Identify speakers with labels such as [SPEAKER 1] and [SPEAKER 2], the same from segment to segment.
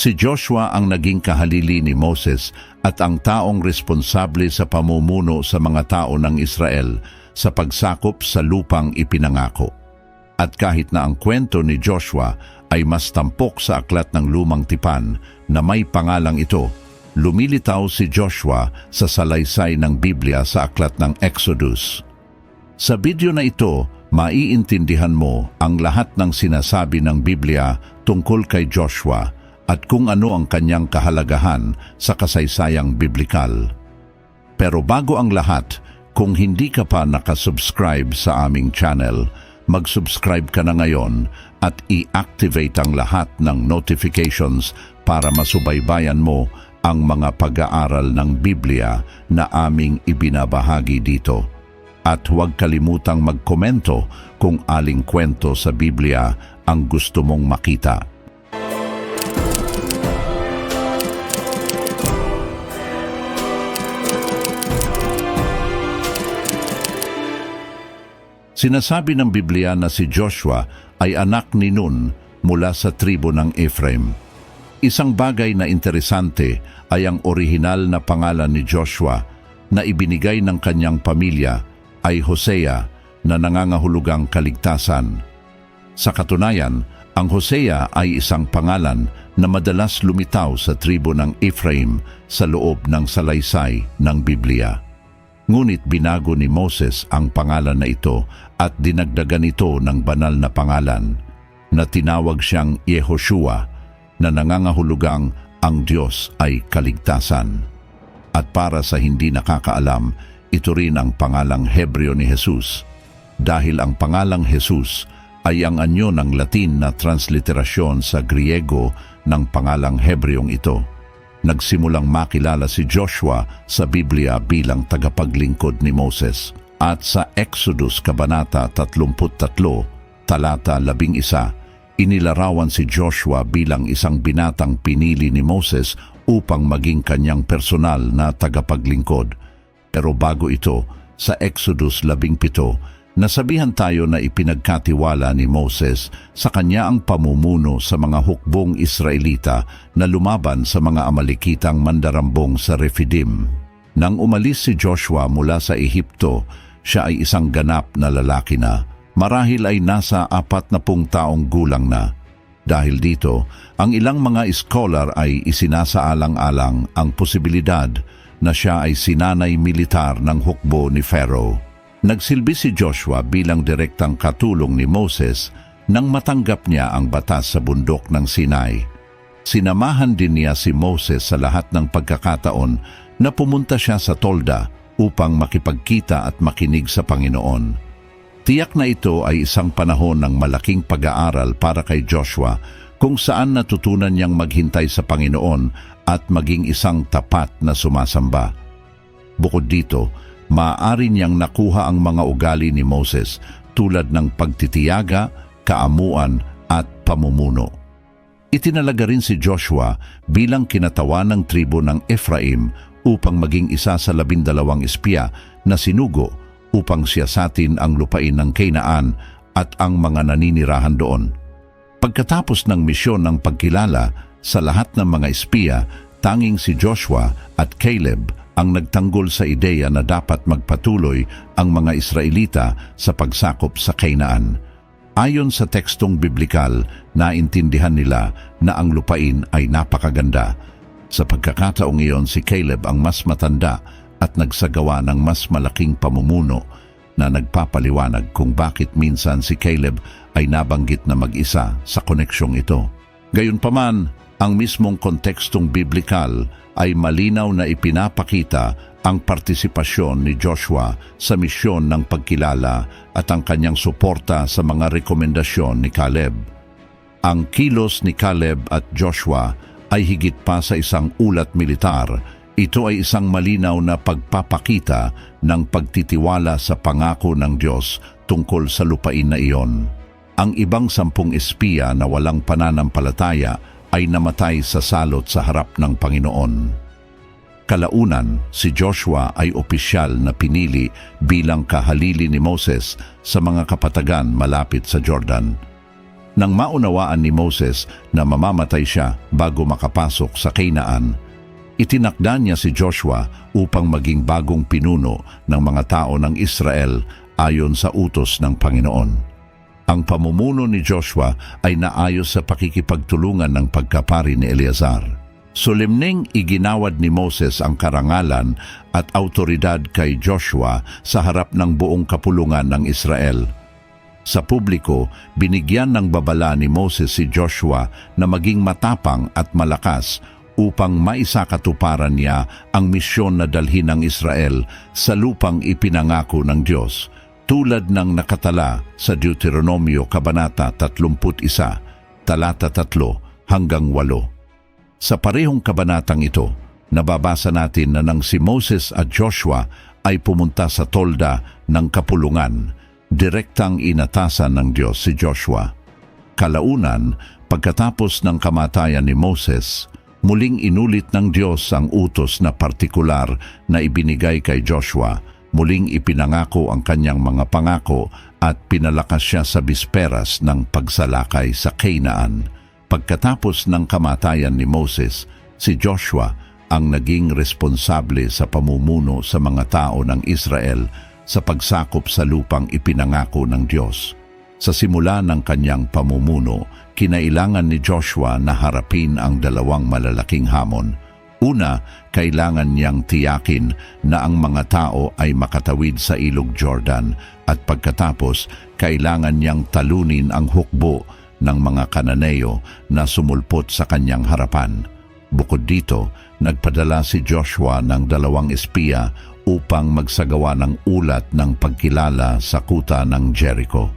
[SPEAKER 1] Si Joshua ang naging kahalili ni Moses at ang taong responsable sa pamumuno sa mga tao ng Israel sa pagsakop sa lupang ipinangako. At kahit na ang kwento ni Joshua ay mas tampok sa aklat ng lumang tipan na may pangalang ito, lumilitaw si Joshua sa salaysay ng Biblia sa aklat ng Exodus. Sa video na ito, maiintindihan mo ang lahat ng sinasabi ng Biblia tungkol kay Joshua at kung ano ang kanyang kahalagahan sa kasaysayang biblikal. Pero bago ang lahat, kung hindi ka pa nakasubscribe sa aming channel, mag-subscribe ka na ngayon at i-activate ang lahat ng notifications para masubaybayan mo ang mga pag-aaral ng Biblia na aming ibinabahagi dito. At huwag kalimutang magkomento kung aling kwento sa Biblia ang gusto mong makita. Sinasabi ng Biblia na si Joshua ay anak ni Nun mula sa tribo ng Ephraim. Isang bagay na interesante ay ang orihinal na pangalan ni Joshua na ibinigay ng kanyang pamilya ay Hosea na nangangahulugang kaligtasan. Sa katunayan, ang Hosea ay isang pangalan na madalas lumitaw sa tribo ng Ephraim sa loob ng salaysay ng Biblia. Ngunit binago ni Moses ang pangalan na ito at dinagdagan ito ng banal na pangalan na tinawag siyang Yehoshua na nangangahulugang ang Diyos ay kaligtasan. At para sa hindi nakakaalam, ito rin ang pangalang Hebreo ni Jesus dahil ang pangalang Jesus ay ang anyo ng Latin na transliterasyon sa Griego ng pangalang Hebreong ito nagsimulang makilala si Joshua sa Biblia bilang tagapaglingkod ni Moses. At sa Exodus Kabanata 33, talata 11, inilarawan si Joshua bilang isang binatang pinili ni Moses upang maging kanyang personal na tagapaglingkod. Pero bago ito, sa Exodus 17, nasabihan tayo na ipinagkatiwala ni Moses sa kanya ang pamumuno sa mga hukbong Israelita na lumaban sa mga Amalikitang mandarambong sa Rephidim. Nang umalis si Joshua mula sa Ehipto, siya ay isang ganap na lalaki na. Marahil ay nasa apat na pung taong gulang na. Dahil dito, ang ilang mga scholar ay isinasaalang-alang ang posibilidad na siya ay sinanay militar ng hukbo ni Pharaoh. Nagsilbi si Joshua bilang direktang katulong ni Moses nang matanggap niya ang batas sa bundok ng Sinai. Sinamahan din niya si Moses sa lahat ng pagkakataon na pumunta siya sa tolda upang makipagkita at makinig sa Panginoon. Tiyak na ito ay isang panahon ng malaking pag-aaral para kay Joshua kung saan natutunan niyang maghintay sa Panginoon at maging isang tapat na sumasamba. Bukod dito, maaari niyang nakuha ang mga ugali ni Moses tulad ng pagtitiyaga, kaamuan at pamumuno. Itinalaga rin si Joshua bilang kinatawan ng tribo ng Ephraim upang maging isa sa labindalawang espiya na sinugo upang siyasatin ang lupain ng Canaan at ang mga naninirahan doon. Pagkatapos ng misyon ng pagkilala sa lahat ng mga espiya, tanging si Joshua at Caleb ang nagtanggol sa ideya na dapat magpatuloy ang mga Israelita sa pagsakop sa Kainaan. Ayon sa tekstong biblikal, naintindihan nila na ang lupain ay napakaganda. Sa pagkakataong iyon, si Caleb ang mas matanda at nagsagawa ng mas malaking pamumuno na nagpapaliwanag kung bakit minsan si Caleb ay nabanggit na mag-isa sa koneksyong ito. Gayunpaman, ang mismong kontekstong biblikal ay malinaw na ipinapakita ang partisipasyon ni Joshua sa misyon ng pagkilala at ang kanyang suporta sa mga rekomendasyon ni Caleb. Ang kilos ni Caleb at Joshua ay higit pa sa isang ulat militar. Ito ay isang malinaw na pagpapakita ng pagtitiwala sa pangako ng Diyos tungkol sa lupain na iyon. Ang ibang sampung espiya na walang pananampalataya ay namatay sa salot sa harap ng Panginoon. Kalaunan, si Joshua ay opisyal na pinili bilang kahalili ni Moses sa mga kapatagan malapit sa Jordan. Nang maunawaan ni Moses na mamamatay siya bago makapasok sa Canaan, itinakda niya si Joshua upang maging bagong pinuno ng mga tao ng Israel ayon sa utos ng Panginoon. Ang pamumuno ni Joshua ay naayos sa pakikipagtulungan ng pagkapari ni Eleazar. Solemneng iginawad ni Moses ang karangalan at autoridad kay Joshua sa harap ng buong kapulungan ng Israel. Sa publiko, binigyan ng babala ni Moses si Joshua na maging matapang at malakas upang maisakatuparan niya ang misyon na dalhin ng Israel sa lupang ipinangako ng Diyos, tulad ng nakatala sa Deuteronomio Kabanata 31, talata 3 hanggang 8. Sa parehong kabanatang ito, nababasa natin na nang si Moses at Joshua ay pumunta sa tolda ng kapulungan, direktang inatasan ng Diyos si Joshua. Kalaunan, pagkatapos ng kamatayan ni Moses, muling inulit ng Diyos ang utos na partikular na ibinigay kay Joshua, muling ipinangako ang kanyang mga pangako at pinalakas siya sa bisperas ng pagsalakay sa Canaan. Pagkatapos ng kamatayan ni Moses, si Joshua ang naging responsable sa pamumuno sa mga tao ng Israel sa pagsakop sa lupang ipinangako ng Diyos. Sa simula ng kanyang pamumuno, kinailangan ni Joshua na harapin ang dalawang malalaking hamon. Una, kailangan niyang tiyakin na ang mga tao ay makatawid sa ilog Jordan at pagkatapos, kailangan niyang talunin ang hukbo ng mga Kananeo na sumulpot sa kanyang harapan. Bukod dito, nagpadala si Joshua ng dalawang espiya upang magsagawa ng ulat ng pagkilala sa kuta ng Jericho.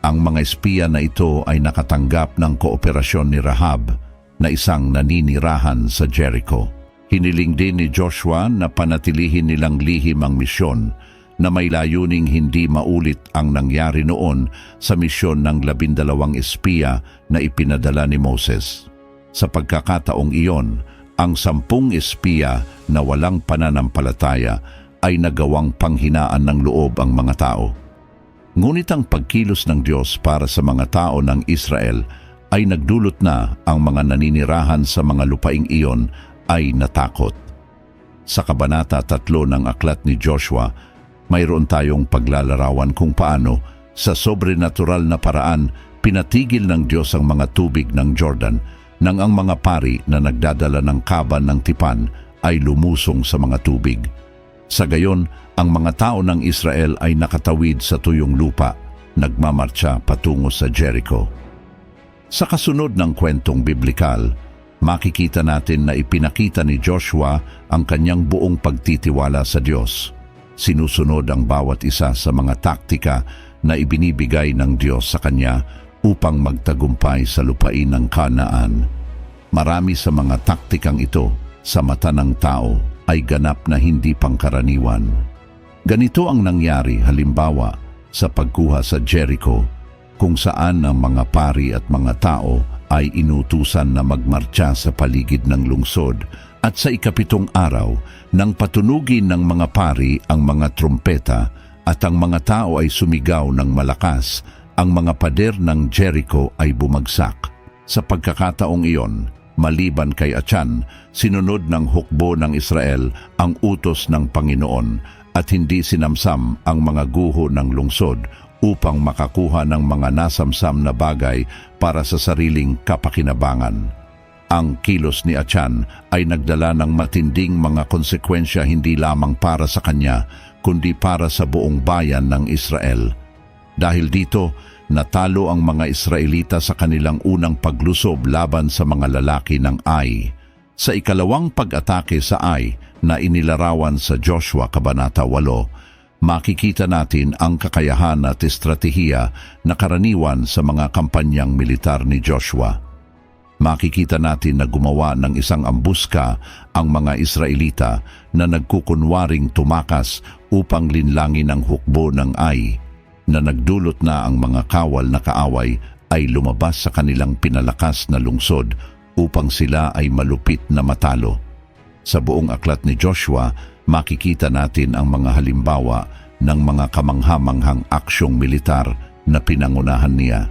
[SPEAKER 1] Ang mga espiya na ito ay nakatanggap ng kooperasyon ni Rahab na isang naninirahan sa Jericho. Hiniling din ni Joshua na panatilihin nilang lihim ang misyon na may layuning hindi maulit ang nangyari noon sa misyon ng labindalawang espiya na ipinadala ni Moses. Sa pagkakataong iyon, ang sampung espiya na walang pananampalataya ay nagawang panghinaan ng loob ang mga tao. Ngunit ang pagkilos ng Diyos para sa mga tao ng Israel ay nagdulot na ang mga naninirahan sa mga lupaing iyon ay natakot. Sa Kabanata 3 ng Aklat ni Joshua, mayroon tayong paglalarawan kung paano sa sobrenatural na paraan pinatigil ng Diyos ang mga tubig ng Jordan nang ang mga pari na nagdadala ng kaban ng tipan ay lumusong sa mga tubig. Sa gayon, ang mga tao ng Israel ay nakatawid sa tuyong lupa, nagmamarcha patungo sa Jericho. Sa kasunod ng kwentong biblikal, makikita natin na ipinakita ni Joshua ang kanyang buong pagtitiwala sa Diyos sinusunod ang bawat isa sa mga taktika na ibinibigay ng Diyos sa kanya upang magtagumpay sa lupain ng Kanaan. Marami sa mga taktikang ito sa mata ng tao ay ganap na hindi pangkaraniwan. Ganito ang nangyari halimbawa sa pagkuha sa Jericho kung saan ang mga pari at mga tao ay inutusan na magmarcha sa paligid ng lungsod at sa ikapitong araw nang patunugin ng mga pari ang mga trumpeta at ang mga tao ay sumigaw ng malakas, ang mga pader ng Jericho ay bumagsak. Sa pagkakataong iyon, maliban kay Achan, sinunod ng hukbo ng Israel ang utos ng Panginoon at hindi sinamsam ang mga guho ng lungsod upang makakuha ng mga nasamsam na bagay para sa sariling kapakinabangan. Ang kilos ni Achan ay nagdala ng matinding mga konsekwensya hindi lamang para sa kanya, kundi para sa buong bayan ng Israel. Dahil dito, natalo ang mga Israelita sa kanilang unang paglusob laban sa mga lalaki ng Ai. Sa ikalawang pag-atake sa Ai na inilarawan sa Joshua Kabanata 8, makikita natin ang kakayahan at estratehiya na karaniwan sa mga kampanyang militar ni Joshua makikita natin na gumawa ng isang ambuska ang mga Israelita na nagkukunwaring tumakas upang linlangin ang hukbo ng Ai na nagdulot na ang mga kawal na kaaway ay lumabas sa kanilang pinalakas na lungsod upang sila ay malupit na matalo. Sa buong aklat ni Joshua, makikita natin ang mga halimbawa ng mga kamanghamanghang aksyong militar na pinangunahan niya.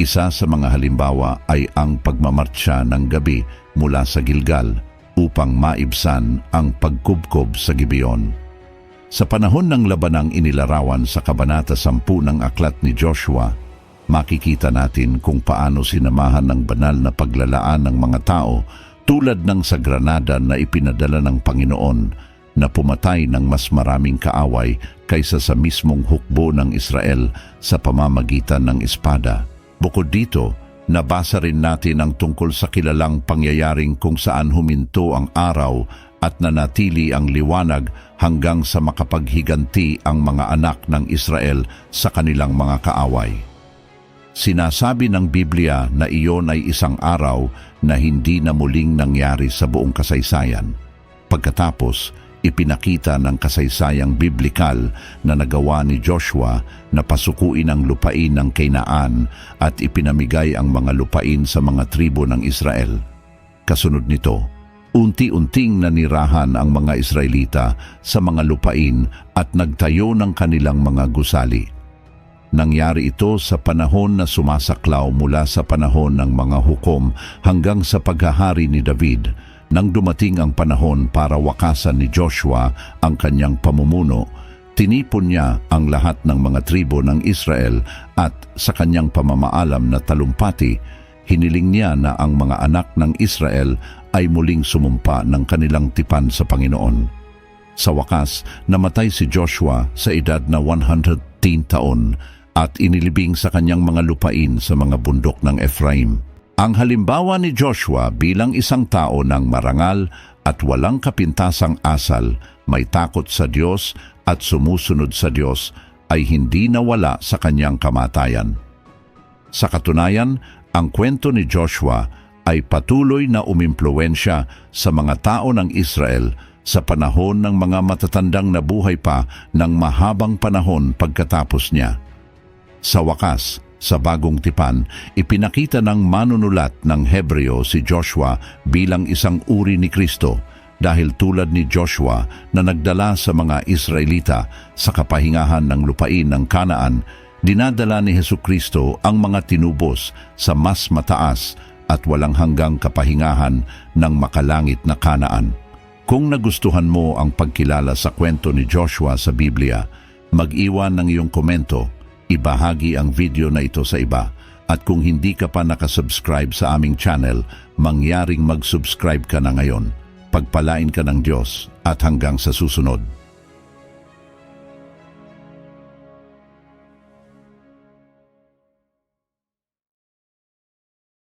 [SPEAKER 1] Isa sa mga halimbawa ay ang pagmamartsya ng gabi mula sa Gilgal upang maibsan ang pagkubkob sa Gibeon. Sa panahon ng labanang inilarawan sa Kabanata 10 ng Aklat ni Joshua, makikita natin kung paano sinamahan ng banal na paglalaan ng mga tao tulad ng sa Granada na ipinadala ng Panginoon na pumatay ng mas maraming kaaway kaysa sa mismong hukbo ng Israel sa pamamagitan ng espada. Bukod dito, nabasa rin natin ang tungkol sa kilalang pangyayaring kung saan huminto ang araw at nanatili ang liwanag hanggang sa makapaghiganti ang mga anak ng Israel sa kanilang mga kaaway. Sinasabi ng Biblia na iyon ay isang araw na hindi na muling nangyari sa buong kasaysayan. Pagkatapos, ipinakita ng kasaysayang biblikal na nagawa ni Joshua na pasukuin ang lupain ng Kainaan at ipinamigay ang mga lupain sa mga tribo ng Israel. Kasunod nito, unti-unting nanirahan ang mga Israelita sa mga lupain at nagtayo ng kanilang mga gusali. Nangyari ito sa panahon na sumasaklaw mula sa panahon ng mga hukom hanggang sa paghahari ni David. Nang dumating ang panahon para wakasan ni Joshua ang kanyang pamumuno, tinipon niya ang lahat ng mga tribo ng Israel at sa kanyang pamamaalam na talumpati, hiniling niya na ang mga anak ng Israel ay muling sumumpa ng kanilang tipan sa Panginoon. Sa wakas, namatay si Joshua sa edad na 110 taon at inilibing sa kanyang mga lupain sa mga bundok ng Ephraim. Ang halimbawa ni Joshua bilang isang tao ng marangal at walang kapintasang asal, may takot sa Diyos at sumusunod sa Diyos ay hindi nawala sa kanyang kamatayan. Sa katunayan, ang kwento ni Joshua ay patuloy na umimpluwensya sa mga tao ng Israel sa panahon ng mga matatandang nabuhay pa ng mahabang panahon pagkatapos niya. Sa wakas, sa bagong tipan, ipinakita ng manunulat ng Hebreo si Joshua bilang isang uri ni Kristo dahil tulad ni Joshua na nagdala sa mga Israelita sa kapahingahan ng lupain ng Kanaan, dinadala ni Heso Kristo ang mga tinubos sa mas mataas at walang hanggang kapahingahan ng makalangit na Kanaan. Kung nagustuhan mo ang pagkilala sa kwento ni Joshua sa Biblia, mag-iwan ng iyong komento ibahagi ang video na ito sa iba. At kung hindi ka pa nakasubscribe sa aming channel, mangyaring mag-subscribe ka na ngayon. Pagpalain ka ng Diyos at hanggang sa susunod.